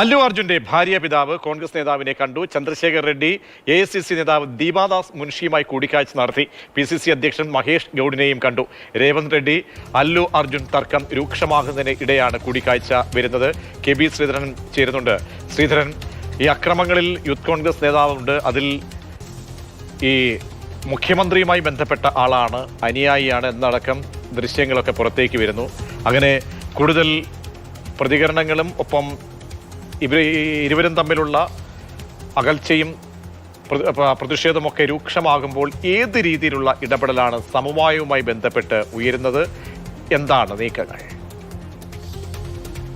അല്ലു അർജുന്റെ ഭാര്യ പിതാവ് കോൺഗ്രസ് നേതാവിനെ കണ്ടു. Chandrashekhar Reddy A I C C നേതാവ് ദീപാദാസ് മുൻഷിയുമായി കൂടിക്കാഴ്ച നടത്തി. പി സി സി അധ്യക്ഷൻ മഹേഷ് ഗൌഡിനെയും കണ്ടു. രേവന്ത് റെഡ്ഡി അല്ലു അർജുൻ തർക്കം രൂക്ഷമാകുന്നതിന് ഇടെയാണ് കൂടിക്കാഴ്ച വരുന്നത്. കെ ബി ശ്രീധരൻ ചേരുന്നുണ്ട്. ശ്രീധരൻ ഈ അക്രമങ്ങളിൽ യൂത്ത് കോൺഗ്രസ് നേതാവുണ്ട്. അതിൽ ഈ മുഖ്യമന്ത്രിയുമായി ബന്ധപ്പെട്ട ആളാണ് അനുയായിയാണ് എന്നടക്കം ദൃശ്യങ്ങളൊക്കെ പുറത്തേക്ക് വരുന്നു. അങ്ങനെ കൂടുതൽ പ്രതികരണങ്ങളും ഒപ്പം ഇവർ ഇരുവരും തമ്മിലുള്ള അകൽച്ചയും പ്രതിഷേധമൊക്കെ രൂക്ഷമാകുമ്പോൾ ഏത് രീതിയിലുള്ള ഇടപെടലാണ് സമവായവുമായി ബന്ധപ്പെട്ട് ഉയരുന്നത്? എന്താണ് നീക്കങ്ങൾ?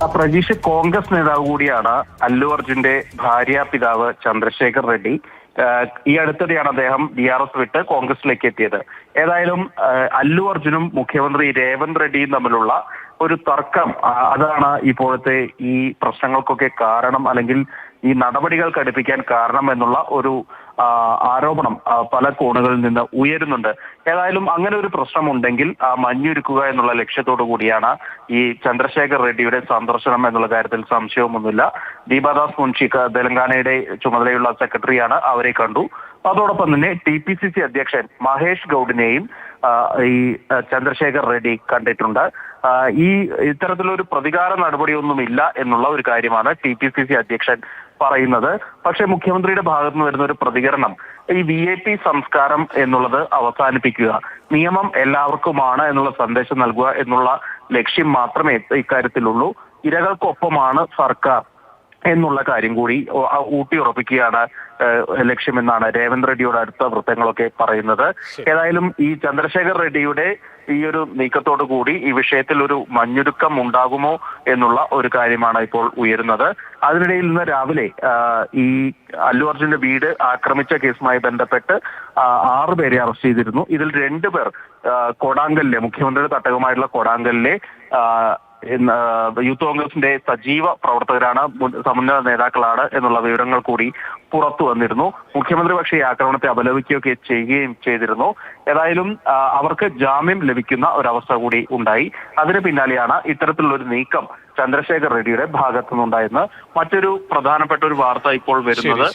പ്രജീഷ് കോൺഗ്രസ് നേതാവ് കൂടിയാണ് അല്ലു അർജുന്റെ ഭാര്യ പിതാവ് ചന്ദ്രശേഖർ റെഡ്ഡി. ഈ അടുത്തിടെയാണ് അദ്ദേഹം ഡി ആർ എസ് വിട്ട് കോൺഗ്രസിലേക്ക് എത്തിയത്. ഏതായാലും അല്ലു അർജുനും മുഖ്യമന്ത്രി രേവന്ത് റെഡ്ഡിയും തമ്മിലുള്ള ഒരു തർക്കം അതാണ് ഇപ്പോഴത്തെ ഈ പ്രശ്നങ്ങൾക്കൊക്കെ കാരണം അല്ലെങ്കിൽ ഈ നടപടികൾ കടുപ്പിക്കാൻ കാരണം എന്നുള്ള ഒരു ആരോപണം പല കോണുകളിൽ നിന്ന് ഉയരുന്നുണ്ട്. ഏതായാലും അങ്ങനെ ഒരു പ്രശ്നമുണ്ടെങ്കിൽ ആ മഞ്ഞുരുക്കുക എന്നുള്ള ലക്ഷ്യത്തോടു കൂടിയാണ് ഈ ചന്ദ്രശേഖർ റെഡ്ഡിയുടെ സന്ദർശനം എന്നുള്ള കാര്യത്തിൽ സംശയമൊന്നുമില്ല. ദീപാദാസ് മുൻഷി തെലങ്കാനയുടെ ചുമതലയുള്ള സെക്രട്ടറിയാണ് അവരെ കണ്ടു. അതോടൊപ്പം തന്നെ ടി പി സി സി അധ്യക്ഷൻ മഹേഷ് ഗൌഡിനെയും ഈ ചന്ദ്രശേഖർ റെഡ്ഡി കണ്ടിട്ടുണ്ട്. ഈ ഇത്തരത്തിലൊരു പ്രതികാര നടപടിയൊന്നുമില്ല എന്നുള്ള ഒരു കാര്യമാണ് ടി പി സി സി അധ്യക്ഷൻ പറയുന്നത്. പക്ഷെ മുഖ്യമന്ത്രിയുടെ ഭാഗത്ത് നിന്ന് വരുന്ന ഒരു പ്രതികരണം ഈ വി ഐ പി സംസ്കാരം എന്നുള്ളത് അവസാനിപ്പിക്കുക നിയമം എല്ലാവർക്കുമാണ് എന്നുള്ള സന്ദേശം നൽകുക എന്നുള്ള ലക്ഷ്യം മാത്രമേ ഇക്കാര്യത്തിലുള്ളൂ. ഇരകൾക്കൊപ്പമാണ് സർക്കാർ എന്നുള്ള കാര്യം കൂടി ഊട്ടി ഉറപ്പിക്കുകയാണ് ലക്ഷ്യമെന്നാണ് രേവന്ത് റെഡ്ഡിയുടെ അടുത്ത വൃത്തങ്ങളൊക്കെ പറയുന്നത്. ഏതായാലും ഈ ചന്ദ്രശേഖർ റെഡ്ഡിയുടെ ഈ ഒരു നീക്കത്തോടു കൂടി ഈ വിഷയത്തിൽ ഒരു മഞ്ഞുരുക്കം ഉണ്ടാകുമോ എന്നുള്ള ഒരു കാര്യമാണ് ഇപ്പോൾ ഉയരുന്നത്. അതിനിടയിൽ ഇന്ന് രാവിലെ ഈ അല്ലു അർജുന്റെ വീട് ആക്രമിച്ച കേസുമായി ബന്ധപ്പെട്ട് ആറു പേരെ അറസ്റ്റ് ചെയ്തിരുന്നു. ഇതിൽ രണ്ടുപേർ പേർ കൊടാങ്കലിലെ മുഖ്യമന്ത്രിയുടെ തട്ടകമായിട്ടുള്ള കൊടാങ്കലിലെ യൂത്ത് കോൺഗ്രസിന്റെ സജീവ പ്രവർത്തകരാണ് സമുന്ന സമുന്നത നേതാക്കളാണ് എന്നുള്ള വിവരങ്ങൾ കൂടി പുറത്തു വന്നിരുന്നു. മുഖ്യമന്ത്രി പക്ഷേ ഈ ആക്രമണത്തെ അപലപിക്കുകയൊക്കെ ചെയ്യുകയും ചെയ്തിരുന്നു. ഏതായാലും അവർക്ക് ജാമ്യം ലഭിക്കുന്ന ഒരവസ്ഥ കൂടി ഉണ്ടായി. അതിന് പിന്നാലെയാണ് ഇത്തരത്തിലുള്ള ഒരു നീക്കം ചന്ദ്രശേഖർ റെഡ്ഡിയുടെ ഭാഗത്തുനിന്നുണ്ടായെന്ന് മറ്റൊരു പ്രധാനപ്പെട്ട ഒരു വാർത്ത ഇപ്പോൾ വരുന്നത്